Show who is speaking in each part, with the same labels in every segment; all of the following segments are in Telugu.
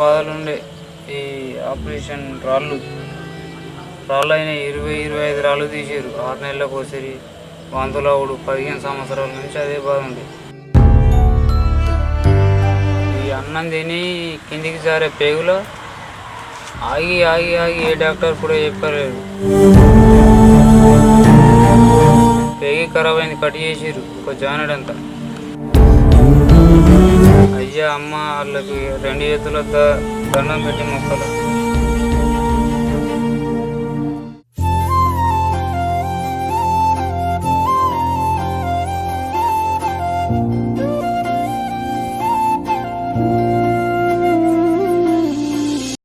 Speaker 1: బాధలు ఉండే ఈ ఆపరేషన్ రాళ్ళు. రాళ్ళు అయిన ఇరవై ఇరవై ఐదు రాళ్ళు తీసారు ఆరు నెలలకు ఒకసారి వాంతులవుడు పదిహేను సంవత్సరాల నుంచి అదే బాధ ఉంది ఈ అన్నం తిని కిందికి జారే పేగులో ఆగి ఆగి ఆగి ఏ డాక్టర్ కూడా చెప్పలేదు. పేగి ఖరాబ్ అయింది కట్ చేసిర్రు. ఒక జానడంతా. అయ్యా అమ్మ వాళ్ళకి రెండు చేతులతో దండం పెట్టి మొక్కలు.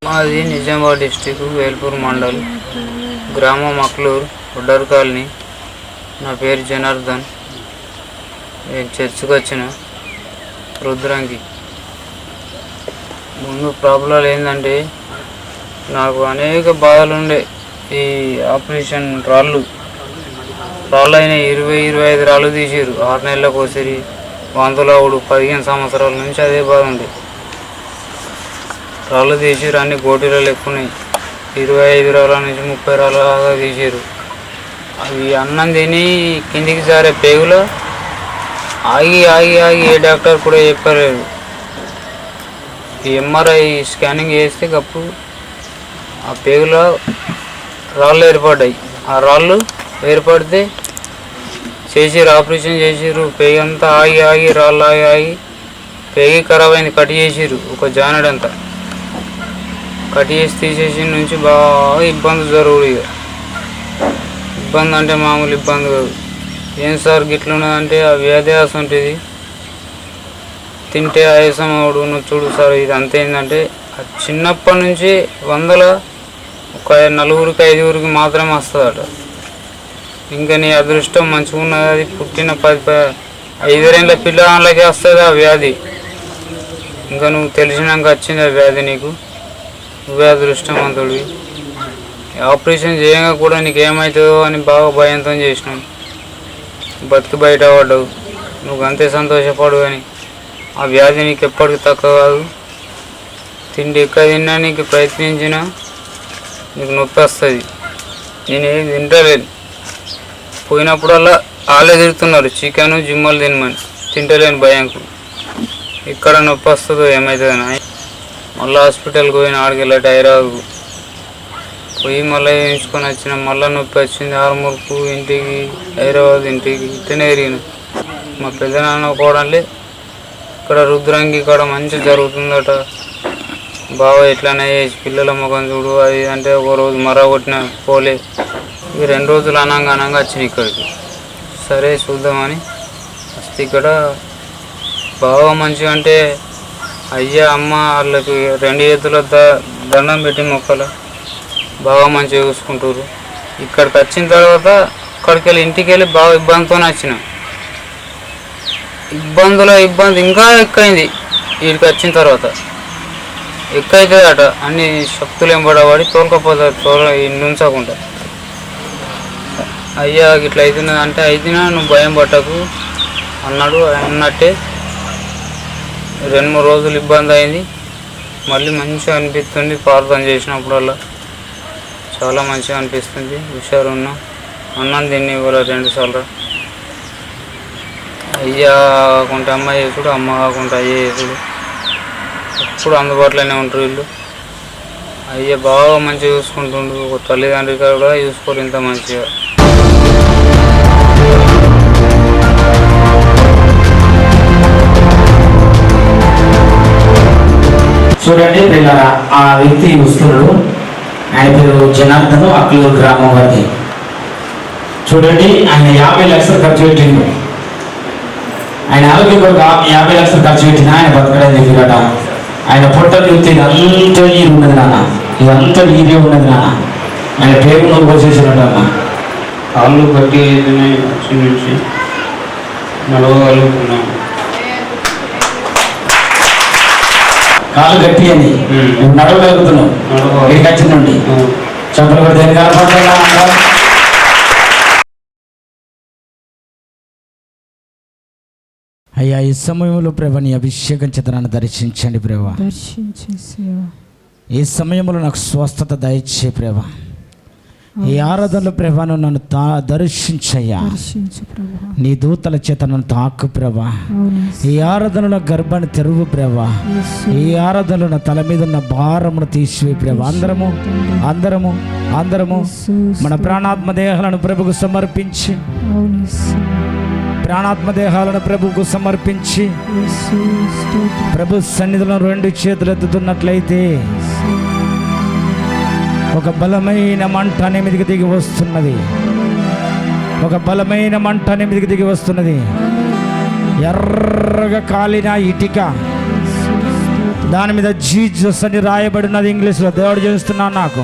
Speaker 1: మాది నిజామాబాద్ డిస్టిక్ వేల్పూర్ మండల్. గ్రామం అక్లూర్ ఉడ్డర్ కాలనీ. నా పేరు జనార్దన్. నేను చర్చికి వచ్చిన రుద్రంకి ముందు ప్రాబ్లం ఏంటంటే నాకు అనేక బాధలు ఉండే ఈ ఆపరేషన్ రాళ్ళు. రాళ్ళు అయిన ఇరవై ఇరవై ఐదు రాళ్ళు తీసారు ఆరు నెలలకు ఒకసారి వాంతులవుడు పదిహేను సంవత్సరాల నుంచి అదే బాధ ఉంది రాళ్ళు తీసారు అన్ని గోటీలో లెక్కున్నాయి ఇరవై ఐదు రాళ్ళ నుంచి ముప్పై రాళ్ళ దాకా తీసారు అవి అన్నం తిని కిందికి జారే పేగులో ఆగి ఆగి ఆగి ఏ డాక్టర్ కూడా చెప్పలేదు. ఎంఆర్ఐ స్కానింగ్ చేస్తే అప్పుడు ఆ పేగులో రాళ్ళు ఏర్పడ్డాయి. ఆ రాళ్ళు ఏర్పడితే చేసిర్రు ఆపరేషన్ చేసిరు పేగి అంతా ఆగి ఆగి రాళ్ళు ఆగి ఆగి పేగి ఖరాబ్ అయింది కట్ చేసిరు ఒక జానడంతా. కట్ చేసి తీసేసి నుంచి బాగా ఇబ్బంది జరుగుడు ఇక. ఇబ్బంది అంటే మామూలు ఇబ్బంది కాదు. ఏం సార్ గిట్లున్నదంటే ఆ వ్యాధి ఉంటుంది. తింటే ఆయాసం అవడు నువ్వు చూడు సార్ ఇది అంతే ఏంటంటే చిన్నప్పటి నుంచి వందల ఒక నలుగురికి ఐదుగురికి మాత్రమే వస్తుందట. ఇంకా నీ అదృష్టం మంచిగా ఉన్నది అది పుట్టిన పది ప- ఐదురేళ్ళ పిల్లలకి వస్తుంది ఆ వ్యాధి. ఇంకా నువ్వు తెలిసినాక వచ్చింది ఆ వ్యాధి నీకు. నువ్వే అదృష్టవంతుడివి. ఆపరేషన్ చేయగా కూడా నీకు ఏమవుతుందో అని బాగా భయంతో చేసినాం. బతికి బయట పడ్డావు. నువ్వు అంతే సంతోషపడు అని. ఆ వ్యాధి నీకు ఎప్పటికి తక్కువ కాదు. తిండి ఎక్కడ తిన్నా నీకు ప్రయత్నించినా నీకు నొప్పి వస్తుంది. నేను ఏం తింటలేను. పోయినప్పుడల్లా వాళ్ళే తిరుగుతున్నారు చికెన్ జిమ్మలు తినమని. తింటలేను భయంకు. ఇక్కడ నొప్పి వస్తుందో ఏమవుతుందని మళ్ళీ హాస్పిటల్కి పోయిన ఆడికి వెళ్ళా హైదరాబాద్ పోయి మళ్ళీ వేయించుకొని వచ్చిన మళ్ళీ నొప్పి వచ్చింది. ఆరుమూరుకు ఇంటికి హైదరాబాద్ ఇంటికి ఇట్టనే తిరిగిన. మా పెద్దనాన్న కోడలే ఇక్కడ రుద్రంగి ఇక్కడ మంచి జరుగుతుందట. బావ ఎట్లనే చేసి పిల్లల ముఖం చూడు అది అంటే ఒక రోజు మరో కొట్టిన పోలే. ఈ రెండు రోజులు అనంగా అనంగా వచ్చినాయి ఇక్కడికి. సరే చూద్దామని వస్తే ఇక్కడ బాగా మంచిగా అంటే అయ్యా అమ్మ వాళ్ళకి రెండు చేతుల ద- దండం పెట్టి మొక్కలు. బాగా మంచిగా చూసుకుంటారు ఇక్కడికి వచ్చిన తర్వాత అక్కడికి వెళ్ళి ఇంటికి వెళ్ళి బాగా ఇబ్బందితో వచ్చినాం. ఇబ్బందుల ఇబ్బంది ఇంకా ఎక్కువైంది. వీడికి వచ్చిన తర్వాత. ఎక్కువైతుందట. అన్ని శక్తులు ఎంబడబడి తోలకపోతారు తోల నుంచకుండా. అయ్యా ఇట్లా అవుతున్నది అంటే అయితేనా నువ్వు భయం పట్టకు అన్నాడు. అన్నట్టే రెండు మూడు రోజులు ఇబ్బంది అయింది. మళ్ళీ మంచిగా అనిపిస్తుంది. ప్రార్థన చేసినప్పుడల్లా చాలా మంచిగా అనిపిస్తుంది. హుషారు ఉన్నా అన్నం తిని ఇవ్వాలి రెండు సార్లు. అయ్యా కాకుండా అమ్మ చేసుడు అమ్మ కాకుండా అయ్యే చేసుడు. ఎప్పుడు అందుబాటులోనే ఉంటారు వీళ్ళు. అయ్య బాగా మంచిగా చూసుకుంటుండు ఒక తల్లిదండ్రి కూడా చూసుకోరు ఇంత మంచిగా.
Speaker 2: చూడండి పిల్లల ఆ వ్యక్తి వస్తున్నాడు ఆయన పేరు జనార్దన్ అక్లూరు గ్రామం వారి చూడండి ఆయన యాభై లక్షలు ఖర్చు పెట్టిండు. ఆయన ఆరోగ్యం కొరకు ఆ- యాభై లక్షలు ఖర్చు పెట్టిన ఆయన బతకడం దగ్గరట ఆయన పొట్ట చూస్తే ఇదంతా నీరు ఉన్నది నాన్న. ఇదంతా నీరే ఉన్నది నాన్న. ఆయన పేరు నువ్వు పోసేసినట్టు అన్న
Speaker 1: కాళ్ళు అయితున్నాయి వచ్చి నుంచి నడవగలుగుతున్నాం
Speaker 2: కాళ్ళు గట్టి అని.
Speaker 1: ఉమ్.
Speaker 2: నువ్వు నడవగలుగుతున్నావు.
Speaker 1: నడవ-
Speaker 2: ఇక్కడికి వచ్చిన నుండి. చెప్పలు కూడా దేని కనపడతాయి అయ్యా ఈ సమయంలో ప్రభా నీ అభిషేకం చేత నన్ను దర్శించండి ప్రభా.
Speaker 3: దర్శించేసేవా
Speaker 2: ఈ సమయంలో నాకు స్వస్థత దయచే ప్రభా. ఈ ఆరాధనలో ప్రభాను నన్ను తా దర్శించయ్యా. నీ దూతల చేత నన్ను తాకు ప్రభా. ఈ ఆరాధనలో గర్భాన్ని తెరువు ప్రభా. ఈ ఆరాధనలో నా తల మీద ఉన్న భారమును తీసివే ప్రభా. అందరము అందరము అందరము మన ప్రాణాత్మ దేహాలను ప్రభుకు సమర్పించి ప్రాణాత్మదేహాలను ప్రభుకు సమర్పించి ప్రభు సన్నిధిలో రెండు చేతులు ఎత్తుతున్నట్లయితే ఒక బలమైన మంట ఎనిమిదికి దిగి వస్తున్నది. ఒక బలమైన మంట ఎనిమిదికి దిగి వస్తున్నది. ఎర్రగా కాలిన ఇటిక దాని మీద జీజస్ అని రాయబడినది ఇంగ్లీష్లో. దేవుడు చేస్తున్నాను నాకు.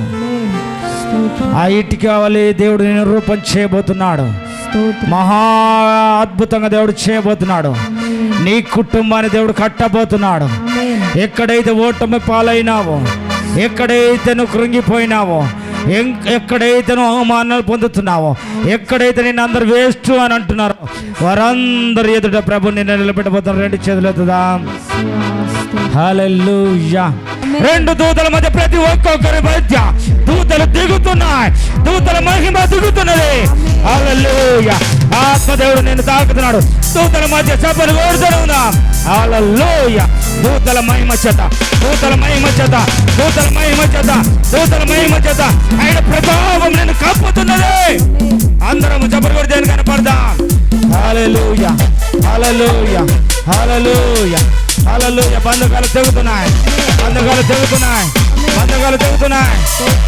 Speaker 2: ఆ ఇటుక వలె దేవుడు నిరూపం చేయబోతున్నాడు. మహా అద్భుతంగా దేవుడు చేయబోతున్నాడు. నీ కుటుంబాన్ని దేవుడు కట్టబోతున్నాడు. ఎక్కడైతే ఓటమి పాలైనావో ఎక్కడైతే నువ్వు కృంగిపోయినావో ఎం- ఎక్కడైతే నువ్వు అవమానాలు పొందుతున్నావో ఎక్కడైతే నేను అందరు వేస్ట్ అని అంటున్నారో వారందరి ఎదుట ప్రభు నిన్ను నిలబెట్టబోతున్నారు రెండు చేతులు ఎత్తుదాం
Speaker 3: స్తోత్రం.
Speaker 2: రెండు దూతల మధ్య ప్రతి ఒక్కొక్కరి మధ్య దూతలు దిగుతున్నాయి. దూతల మహిమ దిగుతున్నది. ఆత్మదేవుడు నిన్ను తాకుతున్నాడు. దూతల మధ్య చెప్పలు కోరుతున్నాం దూతల మహిమ చేత దూతల మహిమ చేత దూతల మహిమ చేత దూతల మహిమ చేత ఆయన ప్రభావం నేను కప్పుతున్నది. అందరం చెప్పలు కొడితే కనపడదాం హల్లెలూయా హల్లెలూయా హల్లెలూయా హల్లెలూయా. బంధకాలు తెగుతున్నాయి. బంధకాలు తెగుతున్నాయి. బంధకాలు తెగుతున్నాయి.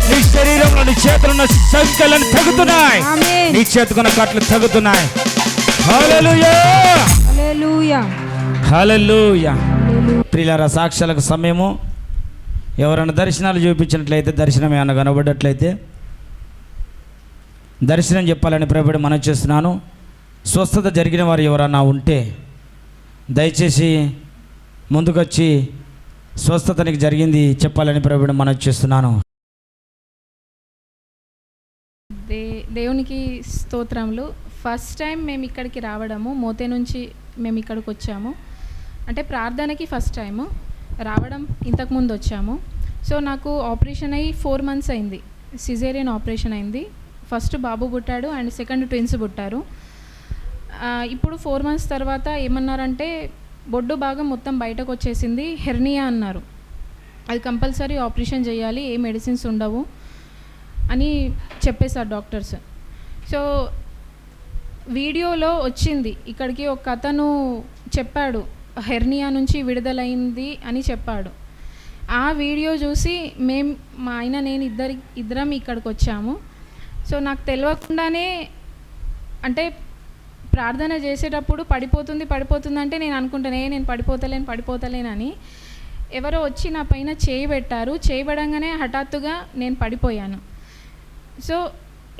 Speaker 2: నీ శరీరంలో నీ చేతులున్న సంఖ్యలను తెగుతున్నాయి.
Speaker 3: ఆమేన్.
Speaker 2: నీ చేతుకున్న కట్లు హల్లెలూయా. ప్రియులారా సాక్ష్యాలకు సమయము. ఎవరైనా దర్శనాలు చూపించినట్లయితే దర్శనం ఏమైనా కనబడ్డట్లయితే దర్శనం చెప్పాలని ప్రభుడు మనం చేస్తున్నాను. స్వస్థత జరిగిన వారు ఎవరన్నా ఉంటే దయచేసి ముందుకొచ్చి స్వస్థతనికి జరిగింది చెప్పాలని ప్రభుడు మనం చేస్తున్నాను.
Speaker 4: దే దేవునికి స్తోత్రములు. ఫస్ట్ టైం మేము ఇక్కడికి రావడము మోతే నుంచి మేము ఇక్కడికి వచ్చాము. అంటే ప్రార్థనకి ఫస్ట్ టైము రావడం ఇంతకుముందు వచ్చాము. సో నాకు ఆపరేషన్ అయ్యి ఫోర్ మంత్స్ అయింది. సిజేరియన్ ఆపరేషన్ అయింది. ఫస్ట్ బాబు పుట్టాడు అండ్ సెకండ్ ట్విన్స్ పుట్టారు. ఇప్పుడు ఫోర్ మంత్స్ తర్వాత ఏమన్నారంటే బొడ్డు భాగం మొత్తం బయటకు వచ్చేసింది హెర్నియా అన్నారు. అది కంపల్సరీ ఆపరేషన్ చేయాలి ఏ మెడిసిన్స్ ఉండవు అని చెప్పేశారు డాక్టర్స్. సో వీడియోలో వచ్చింది ఇక్కడికి ఒక అతను చెప్పాడు హెర్నియా నుంచి విడుదలైంది అని చెప్పాడు. ఆ వీడియో చూసి మేం మా ఆయన నేను ఇద్దరి ఇద్దరం ఇక్కడికి వచ్చాము. సో నాకు తెలియకుండానే అంటే ప్రార్థన చేసేటప్పుడు పడిపోతుంది పడిపోతుంది అంటే నేను అనుకుంటాను ఏ నేను పడిపోతలేను పడిపోతలేనని ఎవరో వచ్చి నా పైన చేయి పెట్టారు. చేయబడంగానే హఠాత్తుగా నేను పడిపోయాను. సో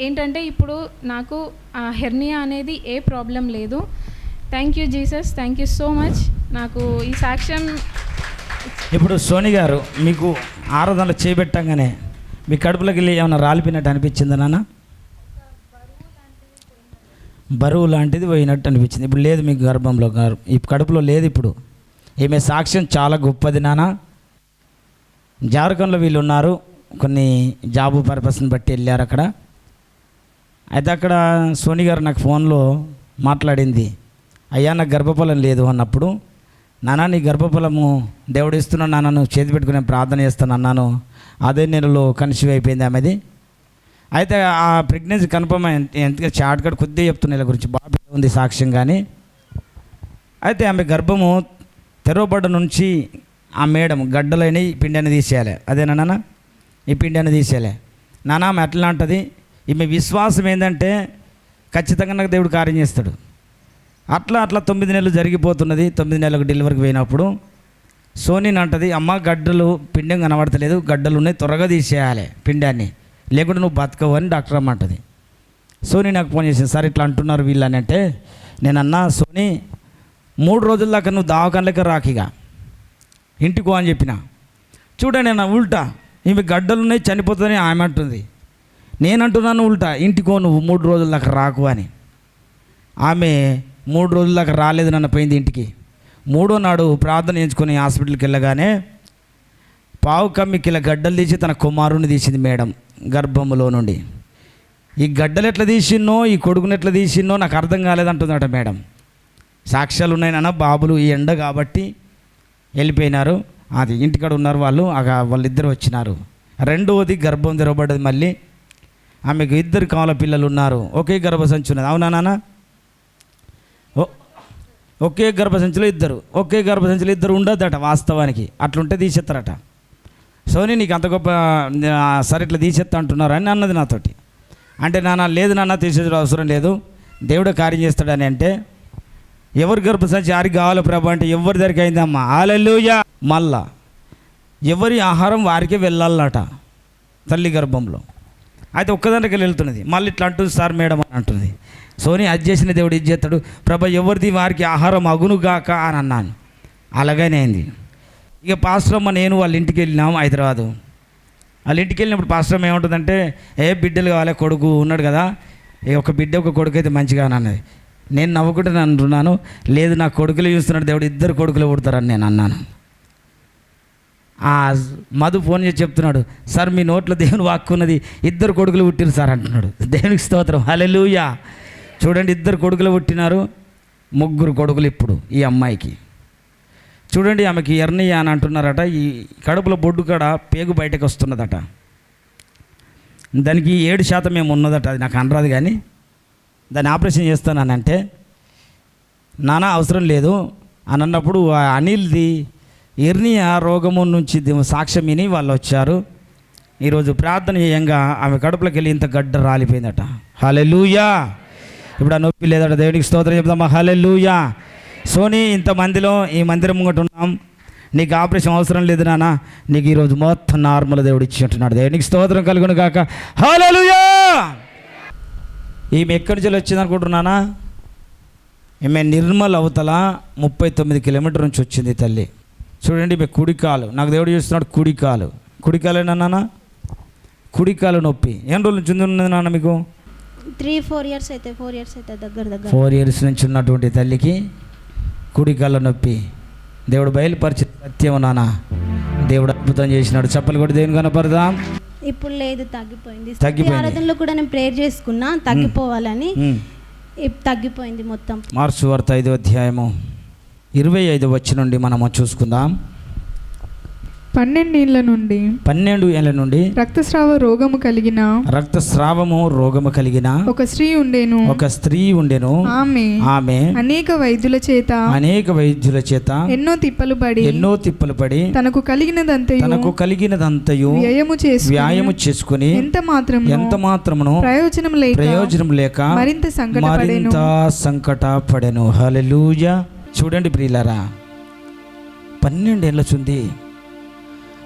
Speaker 4: ఏంటంటే ఇప్పుడు నాకు ఆ హెర్నియా అనేది ఏ ప్రాబ్లం లేదు. Thank you Jesus thank you so much. నాకు ఈ సాక్ష్యం
Speaker 2: ఇప్పుడు సోని గారు మీకు ఆరాధనలు చేపెట్టంగానే మీ కడుపులోకి వెళ్ళి ఏమైనా రాలిపోయినట్టు అనిపించిందా నాన్న? బరువు లాంటిది పోయినట్టు అనిపించింది. ఇప్పుడు లేదు మీకు గర్భంలో ఈ కడుపులో లేదు ఇప్పుడు. ఈమె సాక్ష్యం చాలా గొప్పది నాన్న జార్ఖండ్లో వీళ్ళు ఉన్నారు కొన్ని జాబు పర్పస్ని బట్టి వెళ్ళారు అక్కడ. అయితే అక్కడ సోని గారు నాకు ఫోన్లో మాట్లాడింది. అయ్యా నాకు గర్భఫలం లేదు అన్నప్పుడు. నాన్న నీ గర్భఫలము దేవుడు ఇస్తున్నా నాన్నను చేతి పెట్టుకునే ప్రార్థన చేస్తాను అన్నాను. అదే నెలలో కన్సీవ్ అయిపోయింది ఆమెది. అయితే ఆ ప్రెగ్నెన్సీ కన్ఫర్మ్ ఎంత చాట్ కట్ కొద్దిగా చెప్తున్నా ఇలా గురించి. బాగా ఉంది సాక్ష్యం కానీ అయితే ఆమె గర్భము తెరవబడ్డ నుంచి ఆ మేడం గడ్డలని పిండాన్ని తీసేయాలి. అదేనా నాన్న? ఈ పిండిని తీసేయాలి. నాన్న ఆమె ఎట్లా అంటది ఈమె విశ్వాసం ఏంటంటే ఖచ్చితంగా నాకు దేవుడు కార్యం చేస్తాడు. అట్లా అట్లా తొమ్మిది నెలలు జరిగిపోతున్నది. తొమ్మిది నెలలకు డెలివరీకి పోయినప్పుడు సోనీని అంటది అమ్మ గడ్డలు పిండం కనబడతలేదు. గడ్డలు ఉన్నాయి త్వరగా తీసేయాలి పిండాన్ని. లేకుంటే నువ్వు బతకవు అని డాక్టర్ అమ్మ అంటది సోనీ నాకు ఫోన్ చేసింది సార్ ఇట్లా అంటున్నారు వీళ్ళని అంటే నేను అన్నా సోనీ మూడు రోజుల దాకా నువ్వు దావకాన్లకి రాకిగా ఇంటికో అని చెప్పిన. చూడండి నా ఉల్టా. ఈమె గడ్డలు ఉన్నాయి చనిపోతుందని ఆమె అంటుంది. నేను అంటున్నాను ఉల్టా ఇంటికో నువ్వు మూడు రోజుల దాకా రాకు అని. ఆమె మూడు రోజుల దాకా రాలేదు నన్ను పోయింది ఇంటికి. మూడో నాడు ప్రార్థన చేయించుకొని హాస్పిటల్కి వెళ్ళగానే పావు కమ్మికిల గడ్డలు తీసి తన కుమారుని తీసింది మేడం గర్భములో నుండి. ఈ గడ్డలు ఎట్లా తీసిన్నో ఈ కొడుకుని ఎట్లా తీసిన్నో నాకు అర్థం కాలేదంటుందట మేడం. సాక్ష్యాలు ఉన్నాయి నాన్న బాబులు ఈ ఎండ కాబట్టి వెళ్ళిపోయినారు. అది ఇంటికాడ ఉన్నారు వాళ్ళు వాళ్ళిద్దరు వచ్చినారు. రెండవది గర్భం తెరవబడ్డది మళ్ళీ. ఆమెకు ఇద్దరు కావాల పిల్లలు ఉన్నారు. ఒకే గర్భసంచి ఉన్నది అవునా నాన్న? ఓ- ఒకే గర్భసంచిలో ఇద్దరు. ఒకే గర్భసంచిలో ఇద్దరు ఉండొద్దట వాస్తవానికి. అట్లుంటే తీసేస్తారట. సోనీ నీకు అంత గొప్ప సరే ఇట్లా తీసేస్తా అంటున్నారు అని అన్నది నాతోటి. అంటే నాన్న లేదు నాన్న తీసేది అవసరం లేదు. దేవుడు కార్యం చేస్తాడని అంటే ఎవరి గర్భసంచి యారికి కావాలో ప్రభు అంటే ఎవరి దగ్గరికి అయిందమ్మా? ఆలెలుయ మళ్ళా. ఎవరి ఆహారం వారికే వెళ్ళాలట తల్లి గర్భంలో. అయితే ఒక్కదానికి వెళ్తున్నది. మళ్ళీ ఇట్లా అంటుంది సార్ మేడం అని అంటుంది. సోని అది చేసిన దేవుడు ఇది చేస్తాడు. ప్రభ ఎవరిది వారికి ఆహారం అగునుగాక అని అన్నాను. అలాగనే అయింది. ఇక పాస్టరమ్మ నేను వాళ్ళ ఇంటికి వెళ్ళినాం హైదరాబాదు. వాళ్ళ ఇంటికి వెళ్ళినప్పుడు పాస్టరమ్మ ఏముంటుందంటే ఏ బిడ్డలు కావాలి కొడుకు ఉన్నాడు కదా ఏ ఒక బిడ్డ ఒక కొడుకు అయితే మంచిగా అని అన్నది. నేను నవ్వుకుంటే అంటున్నాను లేదు నా కొడుకులు చూస్తున్నాడు దేవుడు ఇద్దరు కొడుకులు పుడతారని నేను అన్నాను. ఆ మధు ఫోన్ చేసి చెప్తున్నాడు సార్ మీ నోట్లో దేవుని వాక్కున్నది ఇద్దరు కొడుకులు పుట్టిరు సార్ అంటున్నాడు. దేవునికి స్తోత్రం. హల్లెలూయా. చూడండి ఇద్దరు కొడుకులు పుట్టినారు ముగ్గురు కొడుకులు ఇప్పుడు ఈ అమ్మాయికి. చూడండి ఆమెకి ఎర్నియా అని అంటున్నారట. ఈ కడుపులో బొడ్డు కాడ పేగు బయటకు వస్తున్నదట. దానికి ఏడు శాతం ఏమి ఉన్నదట. అది నాకు అనరాదు కానీ దాన్ని ఆపరేషన్ చేస్తానంటే నానా అవసరం లేదు. అని అన్నప్పుడు ఆ అనిల్ది ఎర్నియా రోగము నుంచి సాక్ష్యం విని వాళ్ళు వచ్చారు. ఈరోజు ప్రార్థన చేయంగా ఆమె కడుపులోకి వెళ్ళి ఇంత గడ్డ రాలిపోయిందట. హలెలూయా ఇప్పుడు ఆ నొప్పి లేదట. దేవునికి స్తోత్రం చెప్దామా? హలెలూయా సోనీ ఇంతమందిలో ఈ మందిరం ముంగట ఉన్నాం. నీకు ఆపరేషన్ అవసరం లేదు నాన్న నీకు ఈరోజు మొత్తం నార్మల్ దేవుడు ఇచ్చి ఉంటున్నాడు దేవునికి స్తోత్రం కలుగును కాక హలెలూయా ఈమె ఎక్కడి నుంచి వచ్చింది అనుకుంటున్నానా ఈమె నిర్మల్ అవతల ముప్పై తొమ్మిది కిలోమీటర్ నుంచి వచ్చింది తల్లి. చూడండి ఈమె కుడికాలు. నాకు దేవుడు చూస్తున్నాడు కుడికాలు. కుడికాలేనా నాన్న కుడికాలు నొప్పి. ఎన్ని రోజుల నుంచి ఉన్నది నాన్న మీకు?
Speaker 5: త్రీ ఫోర్ ఇయర్స్ అయితే ఫోర్ ఇయర్స్ అయితే దగ్గర దగ్గర.
Speaker 2: ఫోర్ ఇయర్స్ నుంచి ఉన్నటువంటి తల్లికి కుడికాళ్ళ నొప్పి. దేవుడు బయలుపరిచి సత్యం నాన్న. దేవుడు అద్భుతం చేసినాడు. చెప్పలు కూడా దేవుని కనపడదాం
Speaker 5: ఇప్పుడు లేదు తగ్గిపోయింది.
Speaker 2: తగ్గిపోయింది.
Speaker 5: ఆరాధనలో కూడా నేను ప్రేయర్ చేసుకున్నా తగ్గిపోవాలని. తగ్గిపోయింది మొత్తం.
Speaker 2: మార్సు వార్త ఐదో అధ్యాయము. ఇరవై ఐదు వచ్చి నుండి మనము చూసుకుందాం.
Speaker 3: పన్నెండేళ్ళ నుండి
Speaker 2: పన్నెండు ఏళ్ళ నుండి
Speaker 3: రక్తస్రావ రోగము కలిగిన
Speaker 2: రక్తస్రావము రోగము కలిగిన
Speaker 3: ఒక స్త్రీ ఉండేను.
Speaker 2: ఒక స్త్రీ ఉండెను.
Speaker 3: ఆమె
Speaker 2: ఆమె
Speaker 3: అనేక వైద్యుల చేత
Speaker 2: అనేక వైద్యుల చేత
Speaker 3: ఎన్నో తిప్పలు పడి
Speaker 2: ఎన్నో తిప్పలు పడి
Speaker 3: తనకు కలిగినదంతయు
Speaker 2: తనకు కలిగినదంతయు
Speaker 3: వ్యయము చేసి
Speaker 2: వ్యాయామం చేసుకుని
Speaker 3: ఎంత మాత్రం
Speaker 2: ఎంత మాత్రమును
Speaker 3: ప్రయోజనం లేక
Speaker 2: ప్రయోజనం లేక
Speaker 3: మరింత సంకటపడెను.
Speaker 2: మరింత సంకట పడెను హల్లెలూయా. చూడండి ప్రియులారా పన్నెండేళ్ళ చుంది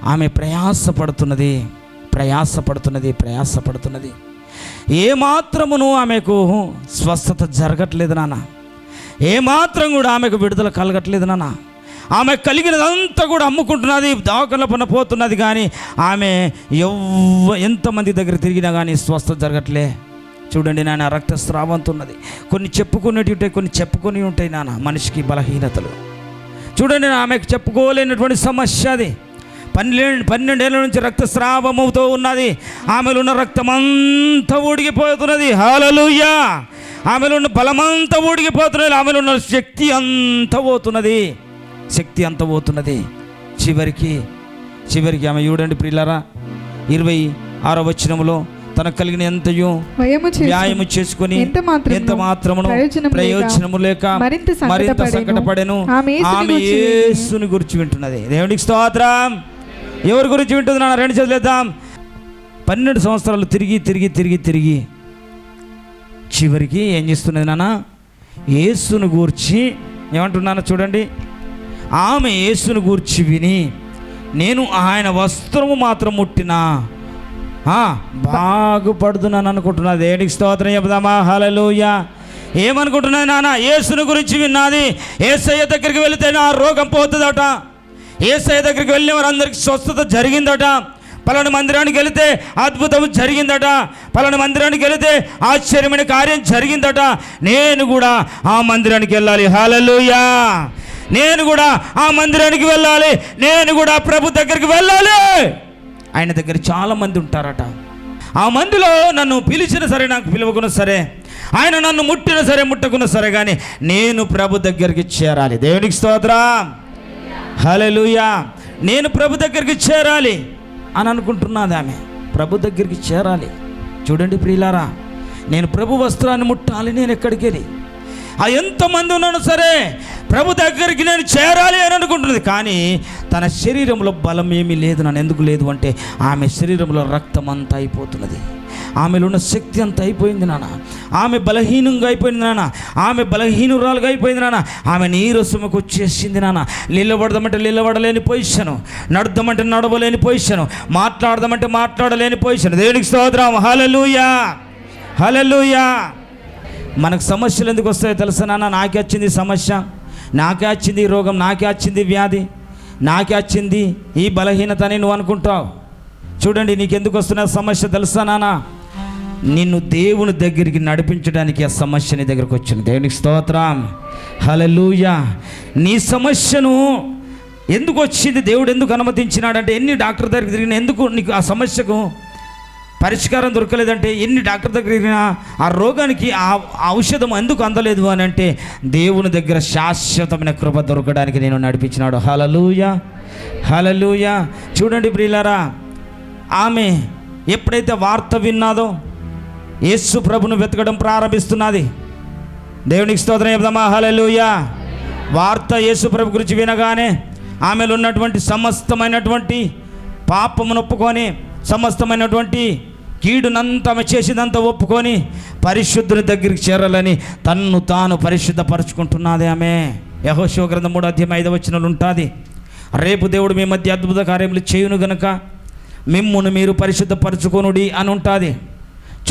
Speaker 2: ఆమె ప్రయాసపడుతున్నది ప్రయాసపడుతున్నది ప్రయాసపడుతున్నది. ఏమాత్రమును ఆమెకు స్వస్థత జరగట్లేదు నాన్న. ఏమాత్రం కూడా ఆమెకు విడుదల కలగట్లేదు నాన్న. ఆమె కలిగినదంతా కూడా అమ్ముకుంటున్నది దావకంలో పన్న పోతున్నది కానీ ఆమె ఎవ్వ ఎంతమంది దగ్గర తిరిగినా కానీ స్వస్థత జరగట్లే. చూడండి నాన్న రక్తస్రావంతో ఉన్నది కొన్ని చెప్పుకునేటి ఉంటాయి కొన్ని చెప్పుకొని ఉంటాయి నాన్న మనిషికి బలహీనతలు. చూడండి ఆమెకు చెప్పుకోలేనటువంటి సమస్య అది. పన్నెండు పన్నెండేళ్ళ నుంచి రక్తస్రావమవుతూ ఉన్నది. ఆమెలో ఉన్న రక్తం అంతా ఊడిగిపోతున్నది. హాలలుయ్యా ఆమెలో ఉన్న బలమంతా ఊడిగిపోతున్నది. ఆమెలో ఉన్న శక్తి అంతా పోతున్నది. శక్తి అంతా పోతున్నది. చివరికి చివరికి ఆమె చూడండి ప్రియులారా ఇరవై ఆరో వచనములో తనకు కలిగిన ఎంతయో
Speaker 3: వ్యయము చేసి
Speaker 2: వ్యాయామం చేసుకుని
Speaker 3: ఎంత మాత్రమును
Speaker 2: మాత్రమును
Speaker 3: ప్రయోజనము లేక మరింత సంకటపడెను. ఆమె. యేసుని గురించి
Speaker 2: వింటున్నది. దేవునికి స్తోత్రం. ఎవరి గురించి వింటుంది నాన్న? రెండు చదివేద్దాం పన్నెండు సంవత్సరాలు తిరిగి తిరిగి తిరిగి తిరిగి చివరికి ఏం చేస్తున్నది నాన్న? యేసును గూర్చి ఏమంటున్నాను చూడండి. ఆమె యేసును గూర్చి విని నేను ఆయన వస్త్రము మాత్రం ముట్టినా. బాగుపడుతున్నాను అనుకుంటున్నా దేనికి స్తోత్రం చెబుదామా? హలలోయ ఏమనుకుంటున్నది నాన్న? యేసుని గురించి విన్నది. ఏసయ్య దగ్గరికి వెళితే నా రోగం పోతుందట. ఏసఐ దగ్గరికి వెళ్ళిన వారందరికీ స్వస్థత జరిగిందట. పలానా మందిరానికి వెళితే అద్భుతం జరిగిందట. పలానా మందిరానికి వెళితే ఆశ్చర్యమైన కార్యం జరిగిందట. నేను కూడా ఆ మందిరానికి వెళ్ళాలి. హాలలుయా నేను కూడా ఆ మందిరానికి వెళ్ళాలి. నేను కూడా ప్రభు దగ్గరికి వెళ్ళాలి. ఆయన దగ్గర చాలా మంది ఉంటారట. ఆ మందిలో నన్ను పిలిచిన సరే నాకు పిలవకున్నా సరే ఆయన నన్ను ముట్టిన సరే ముట్టకున్నా సరే కానీ నేను ప్రభు దగ్గరికి చేరాలి. దేవునికి స్తోత్రం. హలలుయా నేను ప్రభు దగ్గరికి చేరాలి అని అనుకుంటున్నది ఆమె. ప్రభు దగ్గరికి చేరాలి. చూడండి ప్రియులారా నేను ప్రభు వస్త్రాన్ని ముట్టాలి నేను ఎక్కడికి వెళ్ళి? ఆ ఎంతమంది ఉన్నాను సరే ప్రభు దగ్గరికి నేను చేరాలి అని అనుకుంటున్నది. కానీ తన శరీరంలో బలం ఏమీ లేదు నన్ను ఎందుకు లేదు అంటే ఆమె శరీరంలో రక్తం అంతా అయిపోతున్నది. ఆమెలో ఉన్న శక్తి అంత అయిపోయింది నాన్న. ఆమె బలహీనంగా అయిపోయింది నాన్న. ఆమె బలహీనురాలుగా అయిపోయింది నాన్న. ఆమె నీరసముకు వచ్చేసింది నాన్న. నిలబడదామంటే నిలబడలేని పొజిషను. నడుద్దామంటే నడవలేని పొజిషను. మాట్లాడదామంటే మాట్లాడలేని పొజిషన్. దేవునికి స్తోత్రం. హలలుయా హలలుయా మనకు సమస్యలు ఎందుకు వస్తాయో తెలుసా నాన్న? నాకే వచ్చింది సమస్య. నాకే వచ్చింది రోగం. నాకే వచ్చింది వ్యాధి. నాకే వచ్చింది ఈ బలహీనత అని నువ్వు అనుకుంటావు. చూడండి నీకెందుకు వస్తున్న సమస్య తెలుసా నాన్న? నిన్ను దేవుని దగ్గరికి నడిపించడానికి ఆ సమస్య నీ దగ్గరకు వచ్చింది. దేవునికి స్తోత్రం. హలలుయ నీ సమస్యను ఎందుకు వచ్చింది? దేవుడు ఎందుకు అనుమతించినాడంటే ఎన్ని డాక్టర్ దగ్గరికి తిరిగిన ఎందుకు నీకు ఆ సమస్యకు పరిష్కారం దొరకలేదంటే ఎన్ని డాక్టర్ దగ్గర తిరిగినా ఆ రోగానికి ఆ ఆ ఔషధం ఎందుకు అందలేదు అని అంటే దేవుని దగ్గర శాశ్వతమైన కృప దొరకడానికి నేను నడిపించినాడు. హలలుయ హలలుయ చూడండి ప్రియులారా ఆమె ఎప్పుడైతే వార్త విన్నాదో యేసు ప్రభును వెతకడం ప్రారంభిస్తున్నది. దేవునికి స్తోత్రం చెప్దామా హలలుయ వార్త యేసు ప్రభు గురించి వినగానే ఆమెలో ఉన్నటువంటి సమస్తమైనటువంటి పాపమును ఒప్పుకొని సమస్తమైనటువంటి కీడునంతా ఆమె చేసినంత ఒప్పుకొని పరిశుద్ధుని దగ్గరికి చేరాలని తన్ను తాను పరిశుద్ధపరచుకుంటున్నది ఆమె. యహోశివ గ్రంథం మూడు అధ్యాయం ఐదవ వచనంలో ఉంటుంది. రేపు దేవుడు మీ మధ్య అద్భుత కార్యములు చేయును గనుక మిమ్మును మీరు పరిశుద్ధపరచుకొనుడి అని ఉంటుంది.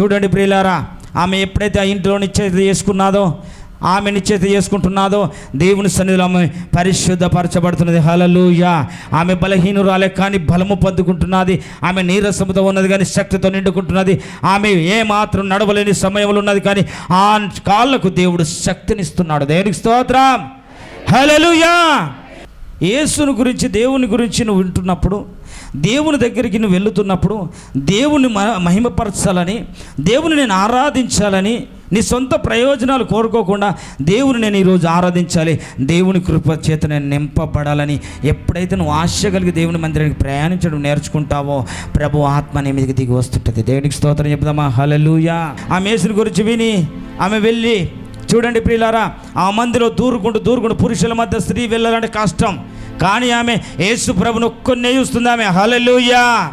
Speaker 2: చూడండి ప్రియులారా ఆమె ఎప్పుడైతే ఆ ఇంట్లో నిశ్చయిత చేసుకున్నాదో ఆమె నిశ్చయిత చేసుకుంటున్నాదో దేవుని సన్నిధిలో ఆమె పరిశుద్ధపరచబడుతున్నది. హలలుయ ఆమె బలహీనురాలే కానీ బలము పొందుకుంటున్నది. ఆమె నీరసముతో ఉన్నది కానీ శక్తితో నిండుకుంటున్నది. ఆమె ఏ మాత్రం నడవలేని సమయంలో ఉన్నది కానీ ఆ కాళ్ళకు దేవుడు శక్తినిస్తున్నాడు. దేవునికి స్తోత్రం? హలలుయా యేసుని గురించి దేవుని గురించి నువ్వు వింటున్నప్పుడు దేవుని దగ్గరికి నువ్వు వెళుతున్నప్పుడు దేవుని మ- మహిమపరచాలని దేవుని నేను ఆరాధించాలని నీ సొంత ప్రయోజనాలు కోరుకోకుండా దేవుని నేను ఈరోజు ఆరాధించాలి. దేవుని కృప చేత నేను నింపబడాలని ఎప్పుడైతే నువ్వు ఆశ కలిగి దేవుని మందిరానికి ప్రయాణించడం నేర్చుకుంటావో ప్రభు ఆత్మ నీ మీదకి దిగి వస్తుంటుంది. దేవునికి స్తోత్రం చెప్దామా హలలుయా ఆ మేసుని గురించి విని ఆమె వెళ్ళి చూడండి ప్రియులారా ఆ మందిలో దూరుకుంటూ దూరుకుంటూ పురుషుల మధ్య స్త్రీ వెళ్ళాలంటే కష్టం. కానీ ఆమె యేసు ప్రభును ఒక్కొన్నే చూస్తుంది ఆమె హలలుయా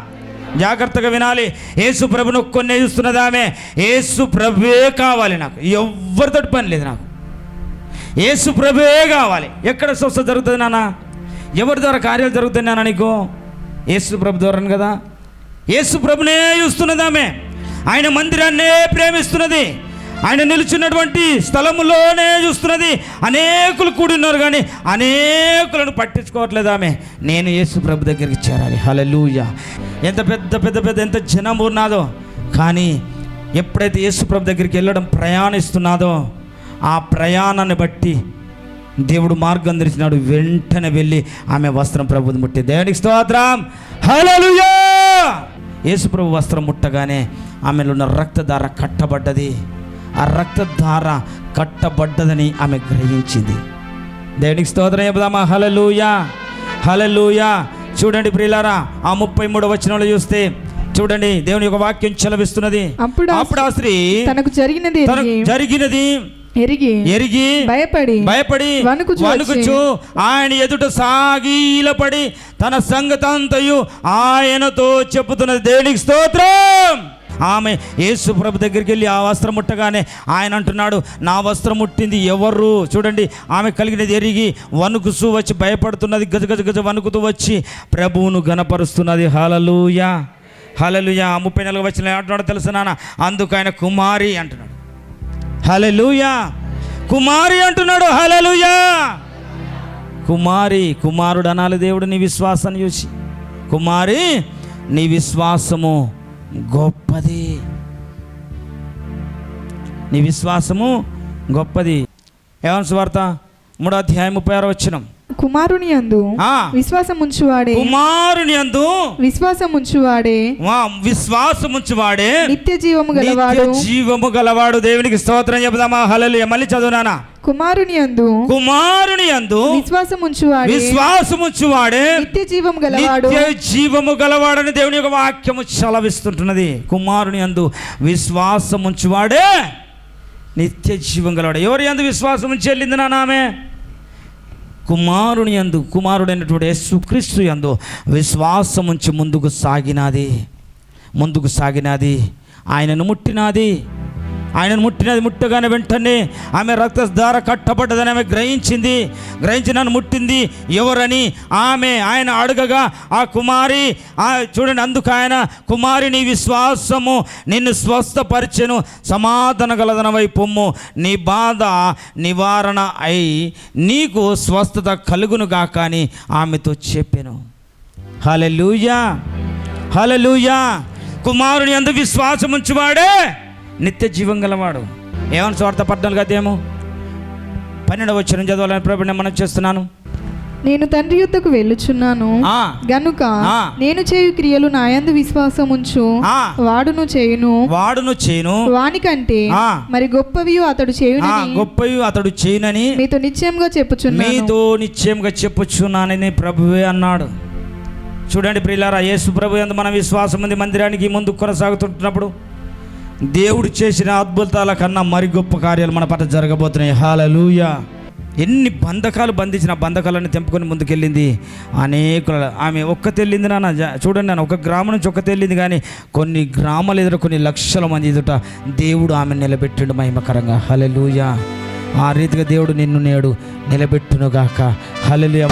Speaker 2: జాగ్రత్తగా వినాలి. యేసు ప్రభును ఒక్కొన్నే చూస్తున్నది ఆమె యేసు ప్రభువే కావాలి నాకు. ఎవరితోటి పని లేదు నాకు. యేసు ప్రభువే కావాలి. ఎక్కడ స్వస్థ జరుగుతుంది నాన్న? ఎవరి ద్వారా కార్యాలు జరుగుతుంది నాన్న నీకు? యేసు ప్రభు ద్వారా కదా. యేసు ప్రభునే చూస్తున్నది ఆమె ఆయన మందిరాన్నే ప్రేమిస్తున్నది. ఆయన నిలుచున్నటువంటి స్థలములోనే చూస్తున్నది. అనేకులు కూడి ఉన్నారు కానీ అనేకులను పట్టించుకోవట్లేదు ఆమె. నేను యేసు ప్రభు దగ్గరికి చేరాలి. హలలుయ ఎంత పెద్ద పెద్ద పెద్ద ఎంత జనం ఉన్నదో. కానీ ఎప్పుడైతే యేసు ప్రభు దగ్గరికి వెళ్ళడం ప్రయాణిస్తున్నాదో ఆ ప్రయాణాన్ని బట్టి దేవుడు మార్గం తెరిచినాడు. వెంటనే వెళ్ళి ఆమె వస్త్రం ప్రభుని ముట్టి. దేవునికి స్తోత్రం. హలలుయా యేసుప్రభు వస్త్రం ముట్టగానే ఆమెలో ఉన్న రక్తధార కట్టబడ్డది. ఆ రక్తధార కట్టబడ్డదని ఆమె గ్రహించింది. దేవునికి స్తోత్రం చెబుదామా? హలలుయా హలలుయా చూడండి ప్రియులారా ఆ ముప్పై మూడు వచనంలో చూస్తే చూడండి దేవుని యొక్క వాక్యం చెలవిస్తున్నది.
Speaker 3: అప్పుడు
Speaker 2: అప్పుడు ఆ స్త్రీ
Speaker 3: తనకు జరిగినది
Speaker 2: జరిగినది
Speaker 3: ఎరిగి
Speaker 2: ఎరిగి
Speaker 3: భయపడి
Speaker 2: భయపడి
Speaker 3: వణుకుచు
Speaker 2: వణుకుచు ఆయన ఎదుట సాగిలపడి తన సంగతంతయు ఆయనతో చెప్పుతున్నది దేవునికి స్తోత్రం! ఆమె యేసు ప్రభు దగ్గరికి వెళ్ళి ఆ వస్త్రం ముట్టగానే ఆయన అంటున్నాడు నా వస్త్రం ముట్టింది ఎవరు? చూడండి ఆమె కలిగినది ఎరిగి వణుకుతూ వచ్చి భయపడుతున్నది గజ గజ గజ వణుకుతూ వచ్చి ప్రభువును గనపరుస్తున్నది హలలుయా హలలుయా ముప్పై నాలుగు వచ్చిన అంటున్నాడు తెలుసు నాన్న? అందుకు ఆయన కుమారి అంటున్నాడు. హలలుయా కుమారి అంటున్నాడు హలలుయా కుమారి కుమారుడు అనాలి దేవుడు నీ విశ్వాసాన్ని చూసి. కుమారి నీ విశ్వాసము గొప్పది. నీ విశ్వాసము గొప్పది. ఏమని వార్త మూడో అధ్యాయం ముప్పై ఆరో వచ్చినం
Speaker 3: కుమారుని అందు
Speaker 2: ఆ.
Speaker 3: విశ్వాసం ఉంచువాడే
Speaker 2: కుమారుని అందు
Speaker 3: విశ్వాసం ఉంచువాడే
Speaker 2: విశ్వాసముంచు వాడే
Speaker 3: నిత్య జీవము గలవాడు.
Speaker 2: జీవము గలవాడు. దేవునికి స్తోత్రం చెబుదామా? హల్లెలూయా. మళ్ళీ చదువునానా
Speaker 3: కుమారుని అందు
Speaker 2: కుమారుని అందు
Speaker 3: విశ్వాసం ఉంచువాడే
Speaker 2: విశ్వాసముంచు వాడే
Speaker 3: నిత్య జీవము గలవాడు.
Speaker 2: నిత్య జీవము గలవాడని దేవుని యొక్క వాక్యము చలవిస్తుంటున్నది. కుమారుని అందు విశ్వాసం ఉంచువాడే నిత్య జీవం గలవాడు. ఎవరి అందు విశ్వాసం ఉంచి వెళ్ళింది నానామె కుమారుని యందు కుమారుడైనటువంటి యేసుక్రీస్తు యందు విశ్వాసం ఉంచి ముందుకు సాగినాది. ముందుకు సాగినాది. ఆయనను ముట్టినాది. ఆయనను ముట్టినది ముట్టగానే వెంటనే ఆమె రక్తధార కట్టబడ్డదని ఆమె గ్రహించింది. గ్రహించి నన్ను ముట్టింది ఎవరని ఆమె ఆయన అడగగా ఆ కుమారి ఆ చూడండి అందుకు ఆయన కుమారి నీ విశ్వాసము నిన్ను స్వస్థపరిచెను సమాధాన గలదన పొమ్ము నీ బాధ నివారణ అయి నీకు స్వస్థత కలుగును కానీ ఆమెతో చెప్పాను. హలలుయా హలలుయా కుమారుని అందు విశ్వాసం ఉంచువాడే నిత్య జీవం గలవాడు. ఏమని స్వార్థ పద్నాలుగు అధ్యాయము? పన్నెండవ వచ్చిన చదవాలని ప్రభుత్వం మనం చేస్తున్నాను.
Speaker 3: నేను తండ్రి యుద్ధకు వెళ్ళుచున్నాను. గనుక. నేను చేయు క్రియలు నాయందు విశ్వాసం ఉంచు. వాడును చేయును.
Speaker 2: వాడును చేను
Speaker 3: వానికంటే. మరి గొప్పవి అతడు చేయునని
Speaker 2: గొప్పవి అతడు చేయనని
Speaker 3: మీతో నిశ్చయంగా చెప్పుచున్నాను.
Speaker 2: మీతో నిశ్చయంగా చెప్పుచున్నానని ప్రభువే అన్నాడు. చూడండి ప్రియులారా యేసు ప్రభు ఎందు మన విశ్వాసం ఉంది మందిరానికి ముందుకు కొనసాగుతుంటున్నప్పుడు దేవుడు చేసిన అద్భుతాల కన్నా మరి గొప్ప కార్యాలు మన పట్ల జరగబోతున్నాయి. హాలూయా ఎన్ని బంధకాలు బంధించిన బంధకాలను తెంపుకొని ముందుకెళ్ళింది. అనేకుల ఆమె ఒక్క తెల్లింది నాన్న. చూడండి నాన్న ఒక గ్రామం నుంచి ఒక్క తెల్లింది కానీ కొన్ని గ్రామాలు ఎదుట కొన్ని లక్షల మంది ఎదుట దేవుడు ఆమె నిలబెట్టిండు మహిమకరంగా. హలలుయ ఆ రీతిగా దేవుడు నిన్ను నేడు నిలబెట్టునుగాక. హలలుయ